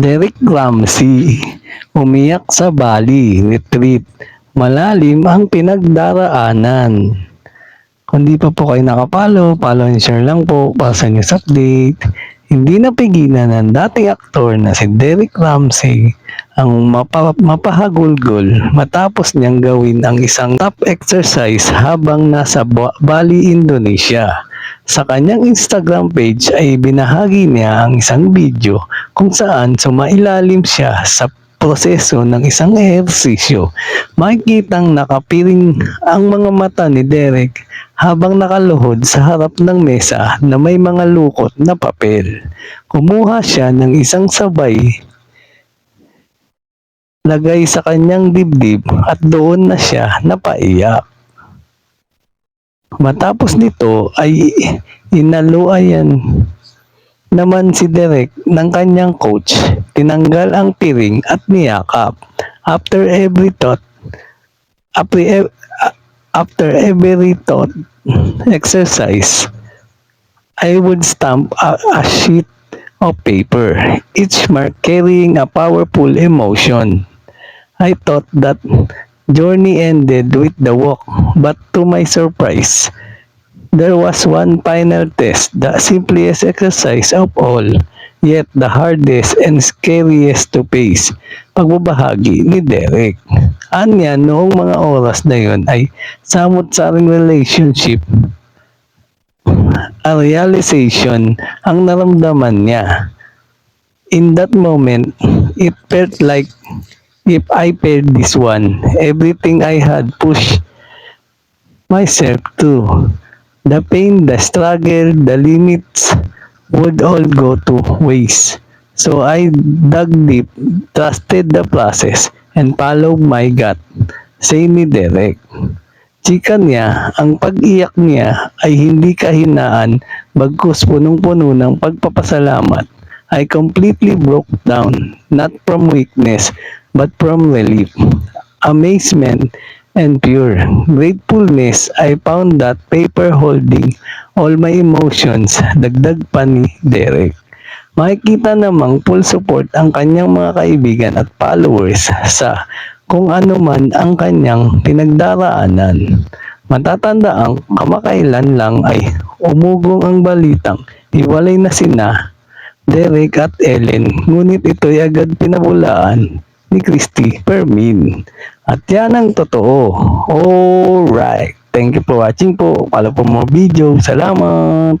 Derek Ramsey, umiyak sa Bali, retreat. Malalim ang pinagdaraanan. Kung di pa po kayo nakapalo, follow and share lang po para sa news update. Hindi napigilan ng dating aktor na si Derek Ramsey ang mapa- mapahagulgol matapos niyang gawin ang isang top exercise habang nasa Ba- Bali, Indonesia. Sa kanyang Instagram page ay binahagi niya ang isang video kung saan sumailalim siya sa proseso ng isang ehersisyo. Makikitang nakapiring ang mga mata ni Derek habang nakaluhod sa harap ng mesa na may mga lukot na papel. Kumuha siya ng isang sabay lagay sa kanyang dibdib at doon na siya napaiyak. Matapos nito ay inaluayan naman si Derek ng kanyang coach. Tinanggal ang piring at niyakap. After every thought, after, after every thought exercise, I would stamp a, a sheet of paper, each mark carrying a powerful emotion. I thought that journey ended with the walk, but to my surprise, there was one final test, the simplest exercise of all, yet the hardest and scariest to face. Pagbabahagi ni Derek. Anya, noong mga oras na yon ay samot-saring relationship a realization ang naramdaman niya. In that moment, it felt like if I failed this one, everything I had pushed myself to. The pain, the struggle, the limits would all go to waste. So I dug deep, trusted the process, and followed my gut. Say ni Derek. Chika niya, ang pag-iyak niya ay hindi kahinaan bagkus punong-puno ng pagpapasalamat. I completely broke down, not from weakness, but from relief, amazement, and pure gratefulness. I found that paper holding all my emotions, dagdag pa ni Derek. Makikita namang full support ang kanyang mga kaibigan at followers sa kung ano man ang kanyang pinagdaraanan. Matatanda ang kamakailan lang ay umugong ang balitang iwalay na sina Derek at Ellen ngunit ito'y agad pinabulaan ni Christy Permin. At yan ang totoo. Alright. Thank you for watching po. Follow po more video. Salamat.